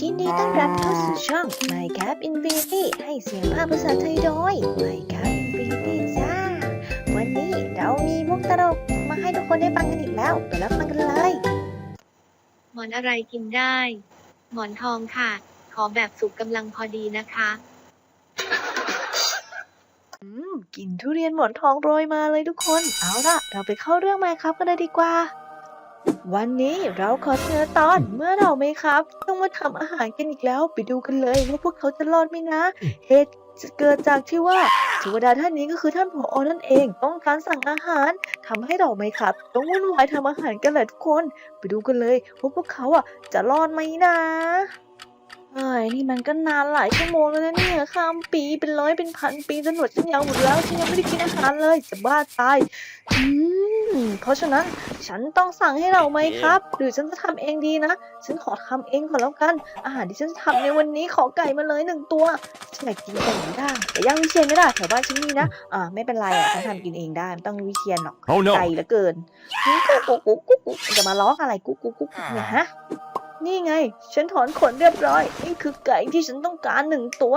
ยินดีต้อนรับเข้าสู่ช่อง Minecraft Infinity ให้เสียงภาคภาษาไทยโดย Minecraft Infinity จ้า วันนี้เรามีมุกตลกมาให้ทุกคนได้ฟังกันอีกแล้วไปรับฟังกันเลย หมอนอะไรกินได้ หมอนทองค่ะ ขอแบบสุกกำลังพอดีนะคะ อืมกลินทุเรียนหมอนทองโรยมาเลยทุกคน เอาล่ะ เราไปเข้าเรื่อง Minecraft กันเลยดีกว่า วันนี้เราขอเสนอตอนเมื่อเราไหมครับ ต้องมาทำอาหารกันอีกแล้วไปดูกันเลยว่าพวกเขาจะรอดไหมนะ เหตุจะเกิดจากที่ว่าเทวดาท่านนี้ก็คือท่านผอนั่นเอง ต้องการสั่งอาหารทำให้เราไหมครับ ต้องวุ่นวายทำอาหารกันเลยทุกคน ไปดูกันเลยว่าพวกเขาอะจะรอดไหมนะเอ้ยนี่มันก็นานหลายชั่วโมงแล้วนะเนี่ยข้ามปีเป็นร้อยเป็นพันปีจนหนวดฉันยาวหมดแล้วฉันยังไม่ได้กินอาหารเลยจะบ้าตายอืม เพราะฉะนั้นฉันต้องสั่งให้เราไหมครับ หรือฉันจะทำเองดีนะ ฉันขอทำเองก่อนแล้วกัน อาหารที่ฉันจะทำในวันนี้ขอไก่มาเลยหนึ่งตัว ฉันอยากกินไก่ย่างแต่ย่างวิเชียนไม่ได้แถวบ้านฉันมีนะ อ่าไม่เป็นไรอะฉันทำกินเองได้ไม่ต้องวิเชียนหรอก Oh no! ไก่เหลือเกินกุ๊กกุ๊กกุ๊กกุ๊กกุ๊กจะมาร้องอะไรกุ๊กกุ๊กกุ๊กกุ๊กเนี่ยฮะ นี่ไง ฉันถอนขนเรียบร้อย นี่คือไก่ที่ฉันต้องการหนึ่งตัว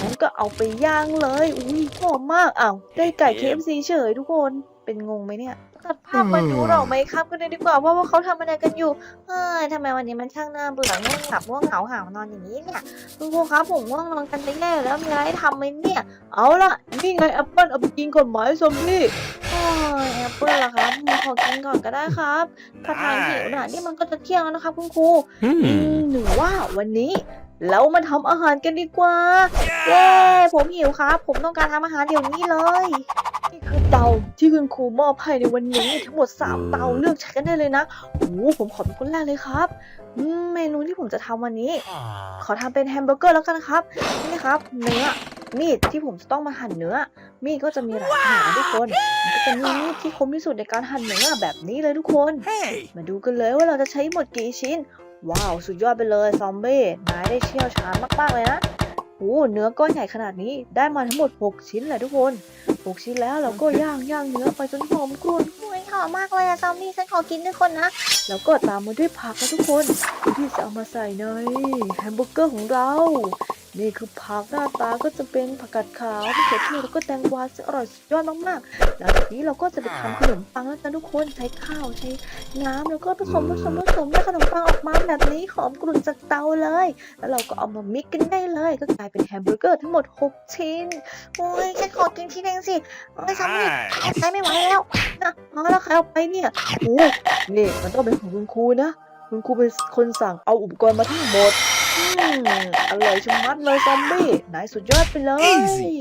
ฉันก็เอาไปย่างเลย อุ้ยหอมมากอ้าวได้ไก่ KFC เฉยทุกคน เป็นงงไหมเนี่ย ตัดภาพมาดูเราไหมครับกันเลยดีกว่าว่าว่าเขาทำอะไรกันอยู่ เฮ้ยทำไมวันนี้มันช่างน่าเบื่อง่วงหลับง่วงเหงาหาวนอนอย่างนี้เนี่ยคุณครูครับผมง่วงนอนกันไปแย่แล้วมีอะไรให้ทำไหมเนี่ย เอาล่ะนี่ไงแอปเปิลเอาไปกินก่อนไหมซอมบี้โอ้ ยแอปเปิลล่ะครับขอกินก่อนก็ได้ครับถ้าทางหิวน่ะนี่มันก็จะเที่ยงแล้วนะครับคุณครูอืม Hmm. หรือว่าวันนี้เรามาทำอาหารกันดีกว่า เย้ ผมหิวครับ ผมต้องการทำอาหารเดี๋ยวนี้เลย นี่คือเตาที่คุณครูมอบให้ในวันนี้ทั้งหมด 3 เตาเลือกใช้กันได้เลยนะโอ้โหผมขอเป็นคนแรกเลยครับอืมเมนูที่ผมจะทำวันนี้ ขอทำเป็นแฮมเบอร์เกอร์แล้วกันครับ นี่นะครับ เนื้อมีดที่ผมจะต้องมาหั่นเนื้อ มีดก็จะมีหลายขนาดนะทุกคนมันก็จะมีมีดที่คมที่สุดในการหั่นเนื้อแบบนี้เลยทุกคน Hey! มาดูกันเลยว่าเราจะใช้หมดกี่ชิ้น ว้าวสุดยอดไปเลยซอมบี้นายได้เชี่ยวชาญมากๆเลยนะโอ้เนื้อก้อนใหญ่ขนาดนี้ได้มาทั้งหมด 6 ชิ้นเลยทุกคน 6 ชิ้นแล้วเราก็ย่างย่างเนื้อไปจนหอมกรุ่นโอ้ยหอมมากเลยอะซอมบี้ฉันขอกินด้วยคนนะ แล้วก็ตามมาด้วยผักนะทุกคนที่จะเอามาใส่ในแฮมเบอร์เกอร์ของเรา นี่คือผักหน้าตาก็จะเป็นผักกาดขาวมะเขือเทศแล้วก็แตงกวาซึ่งอร่อยสุดยอดมากๆหลังจากนี้เราก็จะไปทำขนมปังแล้วกันทุกคนใช้ข้าวใช้น้ำแล้วก็ผสมผสมผสมได้ขนมปังออกมาแบบนี้หอมกรุ่นจากเตาเลย แล้วเราก็เอามามิกกันได้เลย ก็กลายเป็นแฮมเบอร์เกอร์ทั้งหมด 6 ชิ้นโอ้ยฉันขอกินชิ้นเองสิโอ้ยทำนี่แอบใช้ไม่ไหวแล้วนะเอาแล้วใครเอาไปเนี่ยโอ้นี่มันต้องเป็นของคุณครูนะ คุณครูเป็นคนสั่งเอาอุปกรณ์มาทั้งหมด อืมอร่อยชะมัดเลยซอมบี้นายสุดยอดไปเลย Easy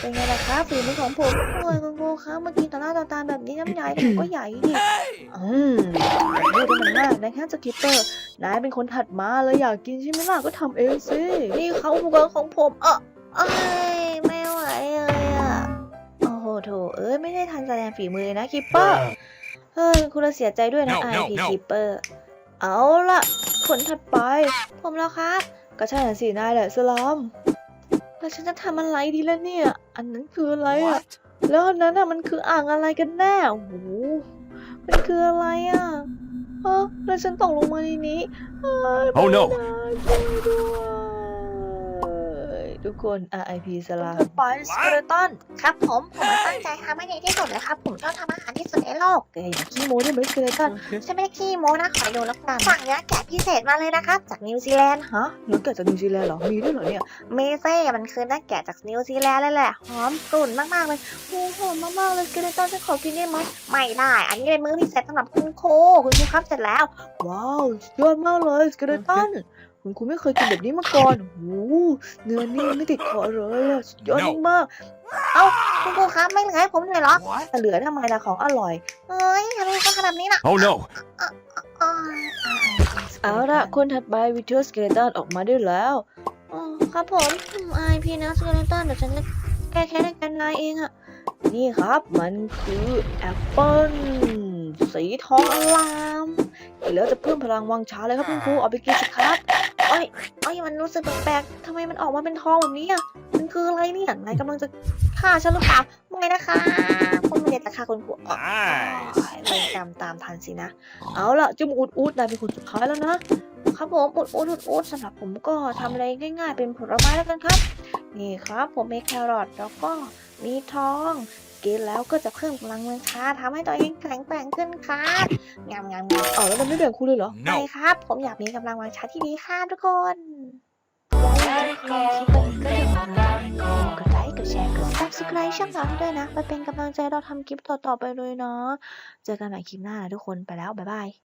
เป็นไงล่ะคะฝีมือของผมโอ้ยคุณครูคะเมื่อกี้ต่อหน้าต่อตาแบบนี้น้ำยายผมก็ใหญ่ดิอืมพูดให้มันมากนะคะสกิปเปอร์ นายเป็นคนถัดมาเลยอยากกินใช่ไหมล่ะก็ทำเองสินี่เขาอุปกรณ์ของผมเออเอ้ยไม่ไหวเลยอะโอ้โหโถเอ้ยไม่ได้ทันแสดงฝีมือเลยนะคิปเปอร์เฮ้ยคุณเราเสียใจด้วยนะ No, ไอ no, พี no. คิปเปอร์ เอาล่ะคนถัดไป ผมแล้วครับ ก็ใช่น่ะสินายแหละสลามแล้วฉันจะทำอะไรดีล่ะเนี่ย อันนั้นคืออะไรอะ What? แล้วอันนั้นอะมันคืออ่างอะไรกันแน่ โอ้โห มันคืออะไรอะเออแล้วฉันตกลงมาในนี้เอ้ย Oh no ไม่นะช่วยด้วย ทุกคน RIP สลามไปสเกเลตันครับผมผมมาตั้งใจทำให้ดีที่สุดเลยครับ ผมชอบทำอาหารที่สุดในโลกแกอย่าขี้โม้ได้ไหมสเกเลตันฉันไม่ได้ขี้โม้นะขอดูแล้วกันสั่งเนื้อแกะพิเศษมาเลยนะครับ จากนิวซีแลนด์ฮะเนื้อแกะจากนิวซีแลนด์เหรอมีด้วยเหรอเนี่ยเมเซ่มันคือเนื้อแกะจากนิวซีแลนด์เลยแหละหอมกรุ่นมากๆเลยโอ้หอมมากๆเลยสเกเลตันฉันขอกินได้ไหมไม่ได้ อันนี้เป็นมื้อพิเศษสำหรับคุณครูคุณครูครับเสร็จแล้วว้าวสุดยอดมากเลยสเกเลตัน คุณครูไม่เคยกินแบบนี้มาก่อนโอ้โหเนื้อนี่ไม่ติดคอเลยอะสุดยอด No มากคุณครูครับไม่เหลือให้ผมเลยเหรอ What? ๆแต่เหลือทำไมล่ะของอร่อย เอ้ยทำไมต้องทำแบบนี้น่ะ Oh no! อ้อยเอาละคนถัดไปวิเทอร์สเกเลตันออกมาได้แล้ว อ๋อครับผมไอพีนะสเกเลตันเดี๋ยวฉันจะแก้แค้นให้กันนายเองอะนี่ครับมันคือแอปเปิ้ลสีทองอลามเห็นแล้วจะเพิ่มพลังวังชาเลยครับคุณครูเอาไปกินสิครับเอ้ยเอ้ยมันรู้สึกแปลกๆทำไมมันออกมาเป็นทองแบบนี้อะมันคืออะไรเนี่ยนายกำลังจะฆ่าฉันหรือเปล่าไม่นะคะผมไม่ได้จะฆ่าคุณครูอ๋อ Nice. เลยจำตามทันสินะ เอาละจุมอุดอุดนายเป็นคนสุดท้ายแล้วนะ ครับผมอุดอุดอุดอุดสำหรับผมก็ทำอะไรง่าย ๆ เป็นผลไม้แล้วกันครับ นี่ครับผมมีแครอทแล้วก็ มีทอง กินแล้วก็จะเพิ่มกำลังวังชาทำให้ตัวเองแข็งแกร่งขึ้นครับงามงามงามอ๋อแล้วมันไม่แบ่งคุณเลยเหรอไปครับ ผมอยากมีกำลังวังชาที่ดีครับทุกคนอย่าลืมกดคลิปนี้ก็อย่าลืมกดไลค์กดแชร์กด subscribe ช่องเราให้ด้วยนะไปเป็นกำลังใจเราทำคลิปต่อๆไปเลยเนาะเจอกันใหม่คลิปหน้านะทุกคนไปแล้ว บ๊ายบาย